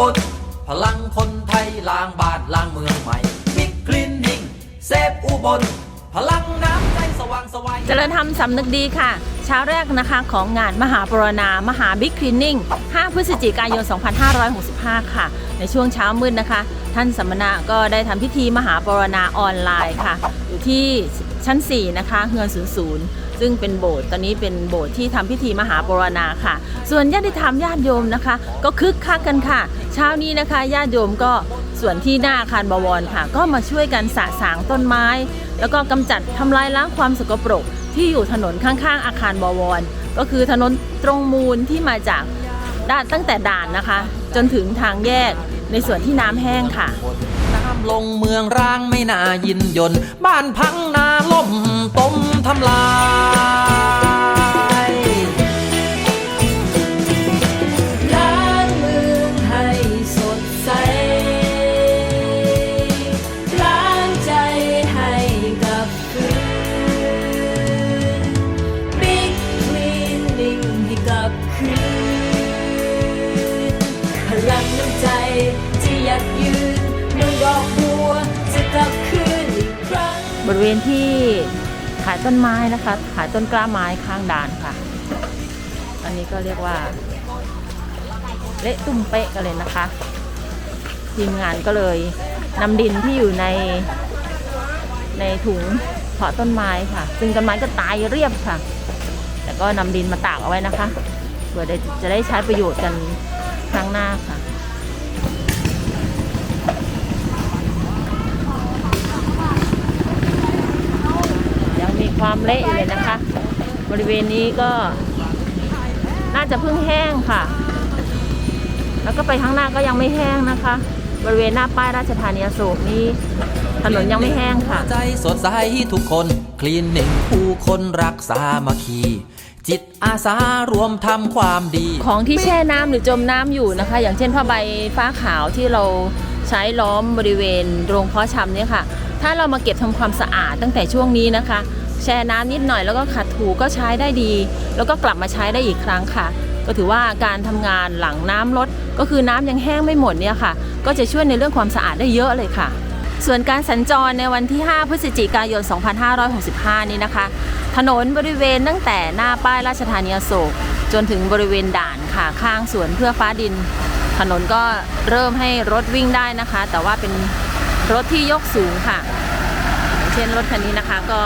บลพลังคนไทยล้างบ้านล้างเมืองใหม่บิ๊กคลีนนิ่งเซฟอุบล พลังนะ เจริญธรรมสำนึกดีค่ะ เช้าแรกนะคะของงานมหาปรณามหาบิ๊กคลีนนิ่ง 5 พฤศจิกายน 2565 ค่ะ ในช่วงเช้ามืดนะคะ ท่านสัมมนาก็ได้ทำพิธีมหาปรณาออนไลน์ค่ะ อยู่ที่ชั้น 4 นะคะเฮือน00 ซึ่งเป็นโบสถ์ตอนนี้เป็นโบสถ์ที่ทำพิธีมหาปรณาค่ะ ส่วนญาติธรรมญาติโยมนะคะ ก็คึกคักกันค่ะ เช้านี้นะคะญาติโยมก็ส่วนที่หน้าอาคารบวรค่ะ ก็มาช่วยกันสะสางต้นไม้ แล้วก็กำจัดทำลายล้างความสกปรกที่อยู่ถนนข้างๆ อาคารบวร ก็คือถนนตรงมูลที่มาจากด้านตั้งแต่ด่านนะคะ จนถึงทางแยกในส่วนที่น้ำแห้งค่ะ น้ำลงเมืองร้างไม่น่ายินยน บ้านพังนาล่มต้มทำลาย ต้นไม้นะคะ ขายต้นกล้าไม้ข้างด่านค่ะ อันนี้ก็เรียกว่า เละตุ้มเป๊ะกันเลยนะคะ ทีมงานก็เลยนำดินที่อยู่ในในถุงเพาะต้นไม้ค่ะ ซึ่งต้นไม้ก็ตายเรียบค่ะ แต่ก็นำดินมาตากเอาไว้นะคะเพื่อจะได้ใช้ประโยชน์กันครั้งหน้าค่ะ ยังมี ความเละอยู่เลยนะคะ บริเวณนี้ก็น่าจะเพิ่งแห้งค่ะ แล้วก็ไปข้างหน้าก็ยังไม่แห้งนะคะ บริเวณหน้าป้ายราชธานีอโศกนี้ถนนยังไม่แห้งค่ะ ใจสดใสทุกคนคลีนนิ่งผู้คนรักสามัคคีจิตอาสารวมทำความดี ของที่แช่น้ำหรือจมน้ำอยู่นะคะ อย่างเช่นผ้าใบฟ้าขาวที่เราใช้ล้อมบริเวณโรงเพาะชำเนี่ยค่ะ ถ้าเรามาเก็บทำความสะอาดตั้งแต่ช่วงนี้นะคะ แช่น้ำนิดหน่อยแล้วก็ขัดถูก็ใช้ได้ดี แล้วก็กลับมาใช้ได้อีกครั้งค่ะ ก็ถือว่าการทำงานหลังน้ำลด ก็คือน้ำยังแห้งไม่หมดเนี่ยค่ะ ก็จะช่วยในเรื่องความสะอาดได้เยอะเลยค่ะ ส่วนการสัญจรในวันที่ 5 พฤศจิกายน 2565 นี้นะคะ ถนนบริเวณตั้งแต่หน้าป้ายราชธานีโศกจนถึงบริเวณด่านค่ะข้างสวนเพื่อฟ้าดิน ถนนก็เริ่มให้รถวิ่งได้นะคะ แต่ว่าเป็นรถที่ยกสูงค่ะ เช่นรถคันนี้นะคะก็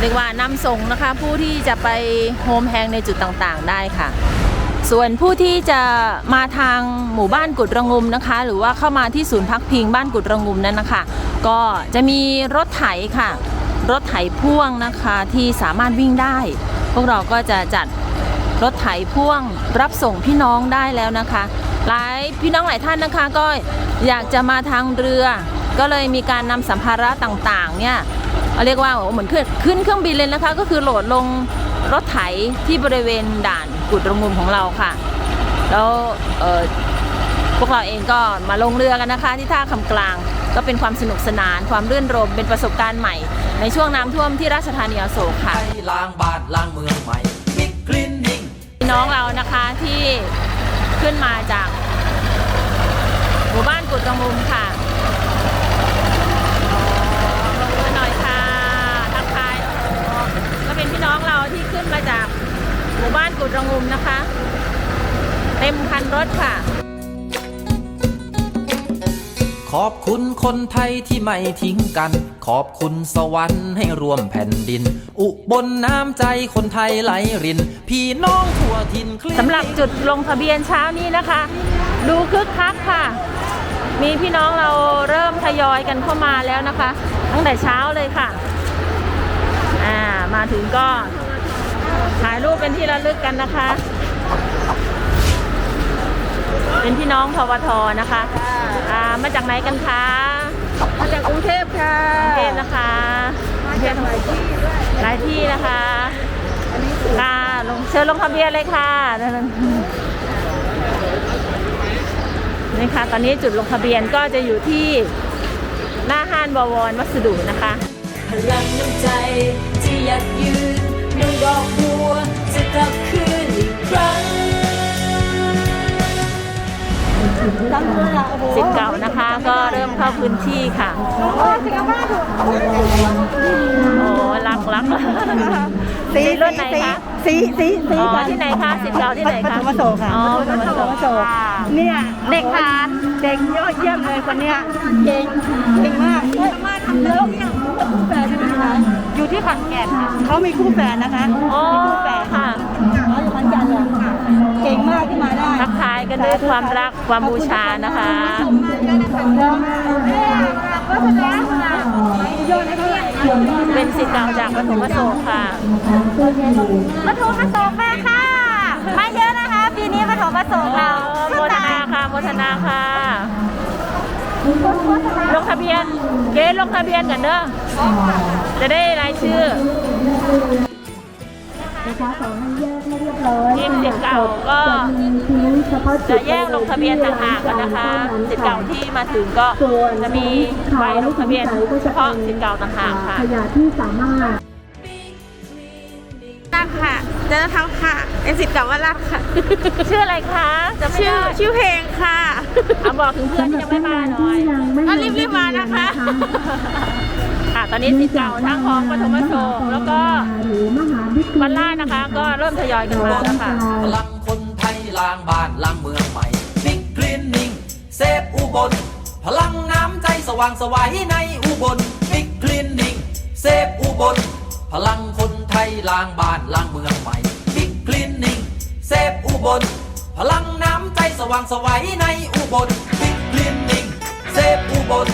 เรียกว่านำส่งนะคะผู้ที่จะไปโฮมแฮงในจุดต่างๆ ได้ค่ะ ส่วนผู้ที่จะมาทางหมู่บ้านกุดระงุมนะคะ หรือว่าเข้ามาที่ศูนย์พักพิงบ้านกุดระงุมนั้นนะคะ ก็จะมีรถไถค่ะ รถไถพ่วงนะคะที่สามารถวิ่งได้ พวกเราก็จะจัดรถไถพ่วงรับส่งพี่น้องได้แล้วนะคะ หลายพี่น้องหลายท่านนะคะก็อยากจะมาทางเรือ ก็เลยมีการนำสัมภาระต่างๆเนี่ย เรียกว่าโอ้เหมือนขึ้นขึ้นเครื่องบินเลยนะคะ ก็คือโหลดลงรถไถที่บริเวณด่านกุดระงุมของเราค่ะ แล้วเอ่อพวกเราเองก็มาลงเรือกันนะคะ ที่ท่าคำกลางก็เป็นความสนุกสนานความรื่นรมเป็นประสบการณ์ใหม่ ในช่วงน้ำท่วมที่ราชธานีอโศกค่ะไทยล้างบ้านล้างเมืองใหม่บิ๊กคลีนนิ่งพี่น้องเรานะคะที่ขึ้นมาจาก หมู่บ้านกุดกระมุมค่ะ ก็เป็นพี่น้องเราที่ขึ้นมาจากหมู่บ้านกุดระงุมนะคะ เต็มคันรถค่ะ ขอบคุณคนไทยที่ไม่ทิ้งกัน ขอบคุณสวรรค์ให้รวมแผ่นดิน อุบลน้ำใจคนไทยไหลริน พี่น้องทั่วถิ่นคลีนสำหรับจุดลงทะเบียนเช้านี้นะคะ ดูคึกคักค่ะ มีพี่น้องเราเริ่มทยอยกันเข้ามาแล้วนะคะ ตั้งแต่เช้าเลยค่ะอ่า มาถึงก็ถ่ายรูปเป็นที่ระลึกกันนะคะ เป็นพี่น้องทวทนะคะอ่ามาจากไหนกันคะมาจากกรุงเทพค่ะกรุงเทพนะคะมาจากหลายที่ด้วยหลายที่นะคะอันนี้คือค่ะลงเชิญลงทะเบียนเลยค่ะนี่ค่ะตอนนี้จุดลงทะเบียนก็จะอยู่ที่หน้าห้านบวรวัสดุนะคะพลังน้ำใจ ที่ยัดยืนเมืองดอกบัวจะกลับคืนอีกครั้งสิทธิ์เก่านะคะก็เริ่มเข้าพื้นที่ค่ะ โอ้รักรักสีรุ่นไหนคะ สีสีสีอ๋อที่ไหนคะสิทธิ์เก่าที่ไหนปคะ ฐมโสค่ะอ๋อปฐมโสปฐมโสเนี่ยเด็กค่ะเด็กยอดเยี่ยมเลยคนเนี้ยเก่งเก่งมากเฮ้ยมาทำแล้วเนี่ยคู่แฝดใช่ไหมคะ อยู่ที่ขอนแก่นค่ะเขามีคู่แฝดนะคะ อ๋อมีคู่แฝดค่ะเขาอยู่ขอนแก่นเลยเก่งมากที่มาได้ทักทายกันด้วยความรักความบูชานะคะเป็นสิทธิ์เก่าจากปฐมโสค่ะปฐมโศกมาค่ะ มาเยอะนะคะ ปีนี้ปฐมโศกเราโมทนาค่ะโมทนาค่ะ ลงทะเบียนเก๊ลงทะเบียนกันเด้อจะได้รายชื่อนะคะขอให้แยกให้เรียบร้อยทีมสิทธิ์เก่าก็มีทีมเฉพาะจุจะดแยกลงทะเบียนต่างหากกันนะคะสิทธิ์เก่าที่มาถึงก็จะมีใบลงทะเบียนเฉพาะสิทธิ์เก่าต่างหากค่ะขยะที่สามารถรัก ค่ะเจอทำค่ะเป็นสิทธิ์เก่าว่ารักค่ะ ชื่ออะไรคะจะไม่ชื่อได้ชื่อเพลงค่ะเอาบอกถึงเพื่อนที่ยังไม่มาหน่อยอะรีบๆมานะคะ ค่ะ ตอนนี้สิทธิ์เก่าทั้งของปฐมโศกแล้วก็หรือมหาวิทยาบ้านลัล่ายดนะคะ ก็เริ่มทยอยกันมาแล้วค่ะ พลังคนไทยล้างบ้านล้างเมืองใหม่บิ๊กคลีนนิ่งเซฟอุบล พลังน้ำใจสว่างไสวัยในอุบลบิ๊กคลีนนิ่งเซฟอุบล พลังคนไทยล้างบ้านล้างเมืองใหม่ บล พลังน้ำใจสว่างไสวัยในอุบลบิ๊กคลีนนิ่งเซฟอุบล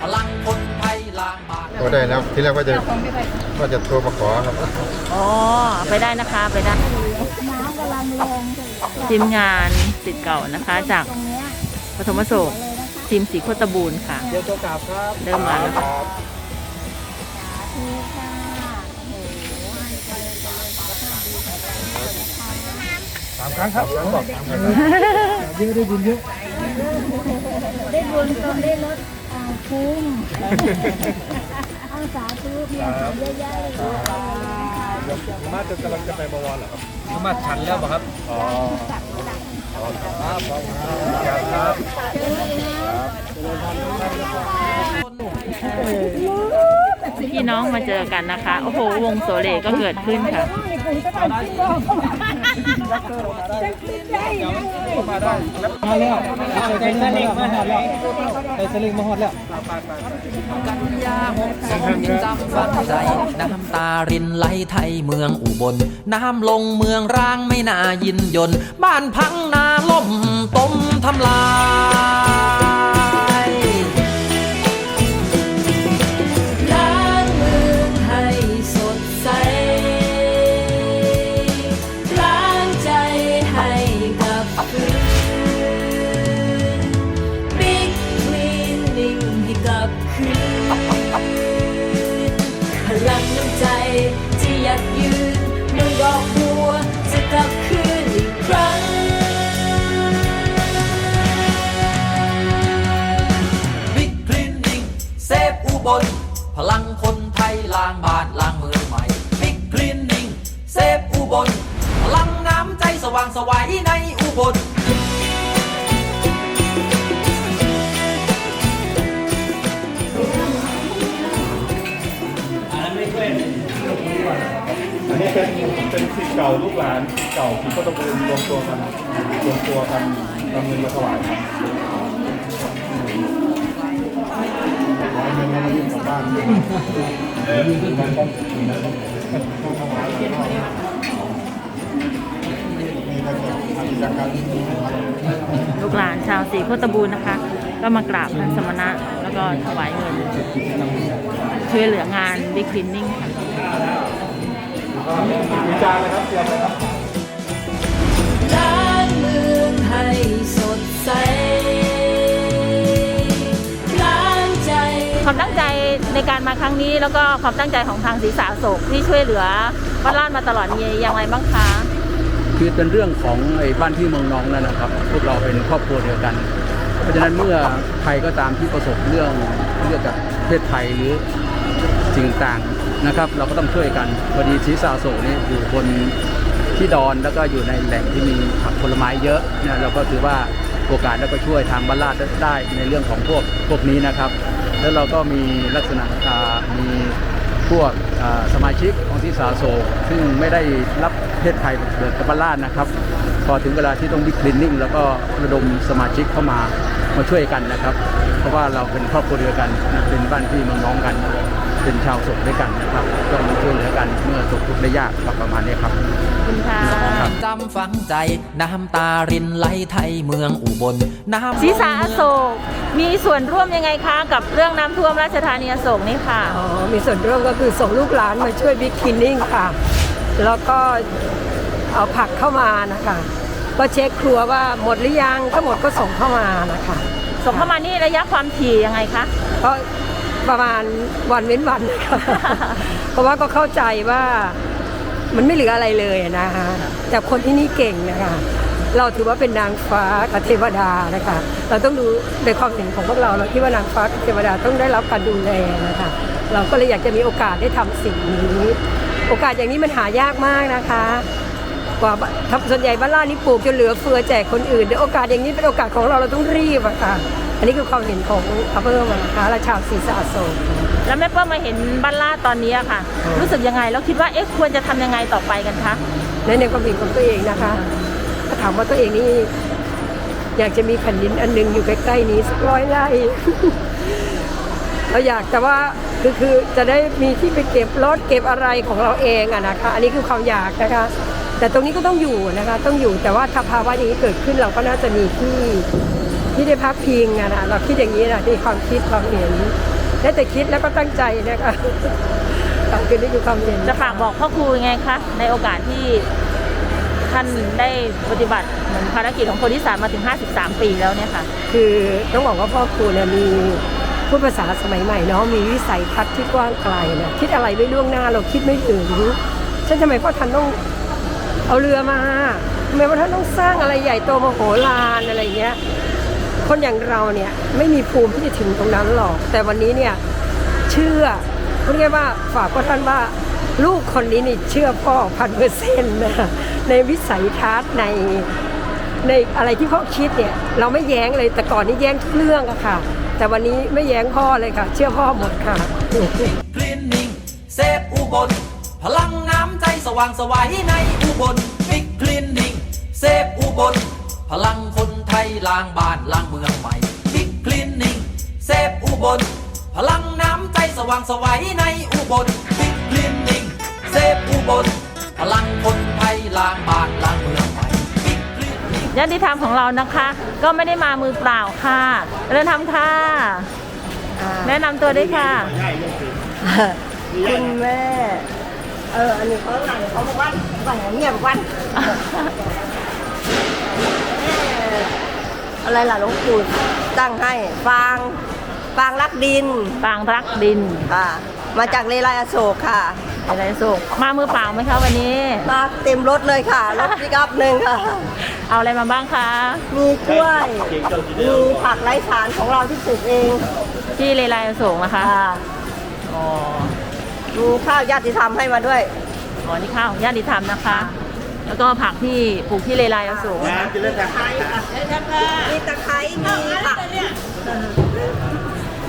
พลังคนไทยล้างบ้านก็ได้แล้วที่แรกว่าจะว่าจะโทรมาขอครับอ๋อไปได้นะคะไปได้ทีมงานสิทธิ์เก่านะคะจากปฐมโศกทีมสีโคตรบูรณ์ค่ะ เดี๋ยวโทรกลับครับ เริ่มมาแล้วค่ะ สา มครั้งครับบอกสามครั้งเยอะได้บุญเยอะได้บุญก็ได้ลดอ่าคุ้มเอาสาธุเพียงใหญ่ๆเลยค่ะมาจะกำลังจะไปบวรเหรอครับมาชันแล้วป่ะครับอ๋อครับครับพี่น้องมาเจอกันนะคะ โอ้โห วงโสเลก็เกิดขึ้นค่ะ มาแล้วใส่สลิงมาหอดแล้วใส่สลิงมาหอดแล้วกันยาหกสองจำฝังใจน้ำตารินไหลไทยเมืองอุบล น้ำลงเมืองร้างไม่น่ายินยน บ้านพังนาล่มต้มทำลาย เก่าลูกหลานเก่าที่พุทธบูร์รวมตัวกันรวมตัวกันนำเงินมาถวายครับร้อยเงินมายื่นกลับบ้านยื่นขึ้นมาต้องถวายนี่นะครับทำกิจกรรมลูกหลานชาวสีโคตรบูรณ์นะคะ ก็มากราบท่านสมณะแล้วก็ถวายเงินช่วยเหลืองานบิ๊กคลีนนิ่งค่ะ วิจารณ์เลยครับเตรียมเลยครับล้างเมืองให้สดใสล้างใจ ความตั้งใจในการมาครั้งนี้แล้วก็ความตั้งใจของทางศรีสาโศกที่ช่วยเหลือบ้านล่านมาตลอดมีอย่างไรบ้างคะคือเป็นเรื่องของไอ้บ้านที่เมืองนองนั่นนะครับ พวกเราเป็นครอบครัวเดียวกัน เพราะฉะนั้นเมื่อใครก็ตามที่ประสบเรื่องเรื่องกับประเทศไทยหรือสิ่งต่าง นะครับ เราก็ต้องช่วยกันพอดีศรีสาโศกนี่อยู่บนที่ดอนแล้วก็อยู่ในแหล่งที่มีผักผลไม้เยอะเนี่ยเราก็ถือว่าโอกาสแล้วก็ช่วยทางบ้านลาดได้ในเรื่องของพวกพวกนี้นะครับ แล้วเราก็มีลักษณะมีพวกสมาชิกของที่สาโศกซึ่งไม่ได้รับเพศภัยเกิดกับบ้านลาดนะครับ พอถึงเวลาที่ต้องบิ๊กคลินนิ่งแล้วก็ระดมสมาชิกเข้ามามาช่วยกันนะครับ เพราะว่าเราเป็นครอบครัวเดียวกันเป็นบ้านพี่เมืองน้องกัน เป็นชาวโศกด้วยกันนะครับต้องมาช่วยเหลือกันเมื่อตกทุกข์ได้ยากครับประมาณนี้ครับขอบคุณค่ะจำฝังใจน้ำตารินไหลไทยเมืองอุบลน้ำศีรษะอโศกมีส่วนร่วมยังไงคะกับเรื่องน้ำท่วมราชธานีอโศกนี่ค่ะอ๋อมีส่วนร่วมก็คือส่งลูกหลานมาช่วยบิ๊กคินนิ่งค่ะ แล้วก็เอาผักเข้ามานะคะก็เช็คครัวว่าหมดหรือยังถ้าหมดก็ส่งเข้ามานะคะส่งเข้ามานี่ระยะความถี่ยังไงคะก็ ประมาณวันเว้นวันนะคะเพราะว่าก็เข้าใจว่ามันไม่เหลืออะไรเลยนะคะแต่คนที่นี่เก่งนะคะ เราถือว่าเป็นนางฟ้ากับเทวดานะคะ เราต้องดูในความเห็นของพวกเราเราคิดว่านางฟ้ากับเทวดาต้องได้รับการดูแลนะคะ เราก็เลยอยากจะมีโอกาสได้ทำสิ่งนี้ โอกาสอย่างนี้มันหายากมากนะคะกว่าทับส่วนใหญ่บ้านล่านี่ปลูกจนเหลือเฟือแจกคนอื่นเดี๋ยวโอกาสอย่างนี้เป็นโอกาสของเราเราต้องรีบอะค่ะ อันนี้คือความเห็นของอาเพิ่มนะคะและชาวศรีสะโสมแล้วแม่เปิ้ลมาเห็นบ้านลาดตอนนี้อะค่ะรู้สึกยังไงแล้วคิดว่าเอ๊ะควรจะทำยังไงต่อไปกันคะในในความเห็นของตัวเองนะคะถ้าถามว่าตัวเองนี่อยากจะมีแผ่นดินอันหนึงอยู่ใกล้ๆนี้สักร้อยไร่ เราอยากแต่ว่าคือคือจะได้มีที่ไปเก็บรถเก็บอะไรของเราเองอะนะคะ อันนี้คือความอยากนะคะ แต่ตรงนี้ก็ต้องอยู่นะคะ ต้องอยู่แต่ว่าถ้าภาวะอย่างนี้เกิดขึ้นเราก็น่าจะมีที่ ที่ได้พักพิงอะนะเราคิดอย่างนี้นะที่ความคิดความเห็นได้แต่คิดแล้วก็ตั้งใจนะคะตามคือนี่คือความเห็นจะฝากบอกพ่อครูยังไงคะในโอกาสที่ท่านได้ปฏิบัติเหมือนภารกิจของคนที่สามมาถึง 53 ปีแล้วเนี่ยค่ะ คือต้องบอกว่าพ่อครูเนี่ยมีพูดภาษาสมัยใหม่เนาะมีวิสัยทัศน์ที่กว้างไกลนะคิดอะไรไม่ล่วงหน้าเราคิดไม่ถึงฉันทำไมพ่อท่านต้องเอาเรือมาทำไมพ่อท่านต้องสร้างอะไรใหญ่โตมโหฬารอะไรเงี้ย คนอย่างเราเนี่ยไม่มีภูมิที่จะถึงตรงนั้นหรอก แต่วันนี้เนี่ยเชื่อพูดง่ายว่าฝากพ่อท่านว่าลูกคนนี้นี่เชื่อพ่อพันเปอร์เซ็นต์นะในวิสัยทัศน์ในในอะไรที่พ่อคิดเนี่ยเราไม่แย้งเลยแต่ก่อนนี่แย้งทุกเรื่องอะค่ะ แต่วันนี้ไม่แย้งพ่อเลยค่ะ เชื่อพ่อหมดค่ะคลีนนิ่งเซฟอุบลพลังน้ำใจสว่างสวัยในอุบลบิ๊กคลีนนิ่งเซฟอุบลพลังคน ไทยล้างบ้านล้างเมืองใหม่บิ๊กคลีนนิ่งเซฟอุบล พลังน้ำใจสว่างไสวัยในอุบลบิ๊กคลีนนิ่งเซฟอุบล พลังคนไทยล้างบ้านล้างเมืองใหม่บิ๊กคลีนนิ่งญาติธรรมของเรานะคะ ก็ไม่ได้มามือเปล่าค่ะเริ่มทำค่ะ แนะนำตัวด้วยค่ะ คุณแม่ เออ อันนี้เขาหลังเขาบอกว่าสั่งเงียบวัน อะไรล่ะหลวงปู่ตั้งให้ฟางฟางรักดินปางรักดินค่ะมาจากเลไลอโศกค่ะอะไรสุกมามือเปล่าไหมคะวันนี้ มาเต็มรถเลยค่ะรถปิกอัพหนึ่งค่ะ เอาอะไรมาบ้างคะมีกล้วยมีผักไร้สารของเราที่ปลูกเองที่เลไลอโศกนะคะค่ะอ๋อมีข้าวญาติธรรมให้มาด้วยอ๋อนี่ข้าวญาติธรรมนะคะ แล้วก็ผักที่ปลูกที่เลไลอโศกนะคะมี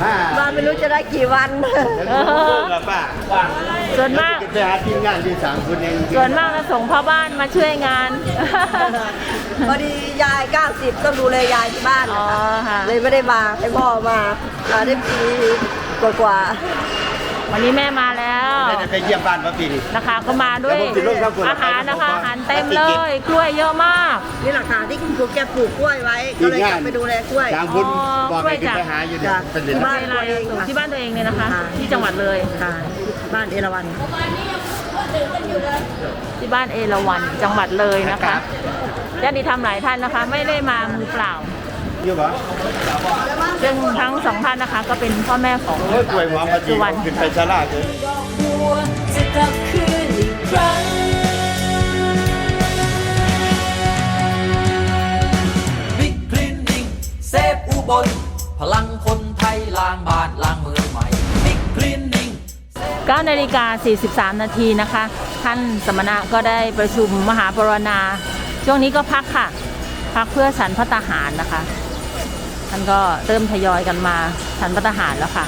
มาไม่รู้จะได้กี่วันเออส่วนมากไปหาทีมงานที่สามคนเองส่วนมากจะส่งพ่อบ้านมาช่วยงาน พอดียาย 90 ต้องดูแลยายที่บ้านอ๋อนะคะค่ะเลยไม่ได้มาให้พ่อมามาได้ปีกว่า วันนี้แม่มาแล้วไม่ได้ไปเยี่ยมบ้านป้าปีนี่นะคะก็มาด้วยแล้วผมติดร่มครับคุณอาหารนะคะผมขออาหารเต็มเลย กล้วยเยอะมากๆนี่แหละค่ะที่คุณครูแกปลูกกล้วยไว้ ก็เลยกลับไปดูแลกล้วย ทางคุณอ๋อบอกให้กล้วยขึ้นจากไปหาอยู่เนี่ยจากเป็นเดือนบ้านเลไลอโศกที่บ้านตัวเองเนี่ยนะคะค่ะที่จังหวัดเลยค่ะบ้านเอราวัณที่บ้านเอราวัณจังหวัดเลยนะคะญาติธรรมหลายท่านนะคะ ไม่ได้มามือเปล่า อยู่ปะซึ่งทั้งสองท่านนะคะ ก็เป็นพ่อแม่ของโอ้ยกล้วยหอมพอดีสุวรรณขึ้นไปชาลาเลยดอกบัวจะกลับคืนอีกครั้งบิ๊กคลีนนิ่งเซฟอุบล พลังคนไทยล้างบ้านล้างเมืองใหม่บิ๊กคลีนนิ่ง9นาฬิกา43 นาทีนะคะ ท่านสมณะก็ได้ประชุมมหาปรณา ช่วงนี้ก็พักค่ะ พักเพื่อฉันพระตาหารนะคะ ท่านก็เริ่มทยอยกันมาฉันพระตาหารแล้วค่ะ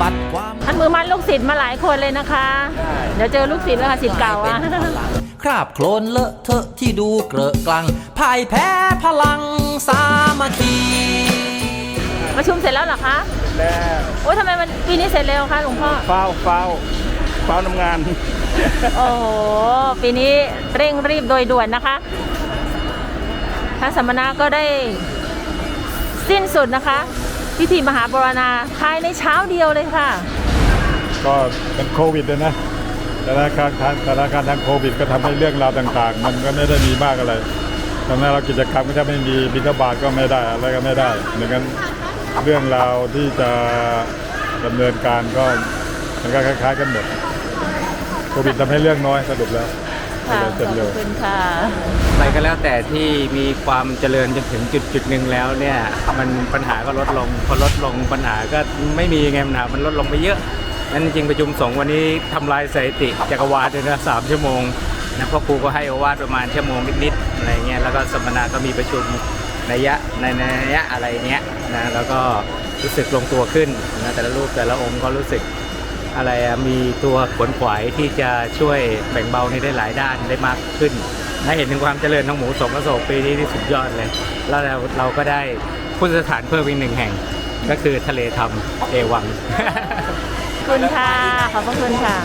ปัดความท่านมือมันลูกศิษย์มาหลายคนเลยนะคะ เดี๋ยวเจอลูกศิษย์แล้วค่ะศิษย์เก่าอะคราบโคลนเลอะเทอะที่ดูเกลอะกลังพ่ายแพ้พลังสามัคคีประชุมเสร็จแล้วเหรอคะแล้วโอ้ยทำไมมันปีนี้เสร็จเร็วคะหลวงพ่อเฝ้าเฝ้าเฝ้าทำงาน โอ้โหปีนี้เร่งรีบโดยด่วนนะคะพ ระสมณะก็ได้สิ้นสุดนะคะ พิธีมหาบรณาภายในเช้าเดียวเลยค่ะ ก็เป็นโควิดเลยนะสถานการณ์ทางสถานการณ์ทางโควิด ก็ทำให้เรื่องราวต่างๆ มันก็ไม่ได้มีมากอะไรตอนนั้นเรากิจกรรมก็จะไม่มีบิณฑบาตก็ไม่ได้อะไรก็ไม่ได้ดังนั้นเรื่องราวที่จะดำเนินการก็มันก็คล้าย ๆ กันหมดโควิดทำให้เรื่องน้อยสรุปแล้ว ค่ะเลยขเสร็จอบเร็วคุณค่ะอะไรก็แล้วแต่ที่มีความเจริญจนถึงจุดจุดหนึ่งแล้วเนี่ย มันปัญหาก็ลดลงพอลดลงปัญหาก็ไม่มีไงปัญหามันลดลงไปเยอะนั่นจริงๆประชุมสงฆ์วันนี้ทำลายสถิติจักรวาลเลยนะสามชั่วโมงนะพ่อครูก็ให้โอวาทประมาณชั่วโมงนิดๆอะไรเงี้ยแล้วก็สมณะก็มีประชุมในยะในในยะอะไรเงี้ยนะแล้วก็รู้สึกลงตัวขึ้นนะแต่ละรูปแต่ละองค์ก็รู้สึก อะไรมีตัวขวนขวายที่จะช่วยแบ่งเบาในได้หลายด้านได้มากขึ้นให้เห็นถึงความเจริญของหมูสงกระโศกปีนี้ที่สุดยอดเลย แล้วเราเราก็ได้พุทธสถานเพิ่มอีกหนึ่งแห่ง ก็คือทะเลธรรมเอวัง ขอบคุณค่ะ ขอบพระคุณค่ะ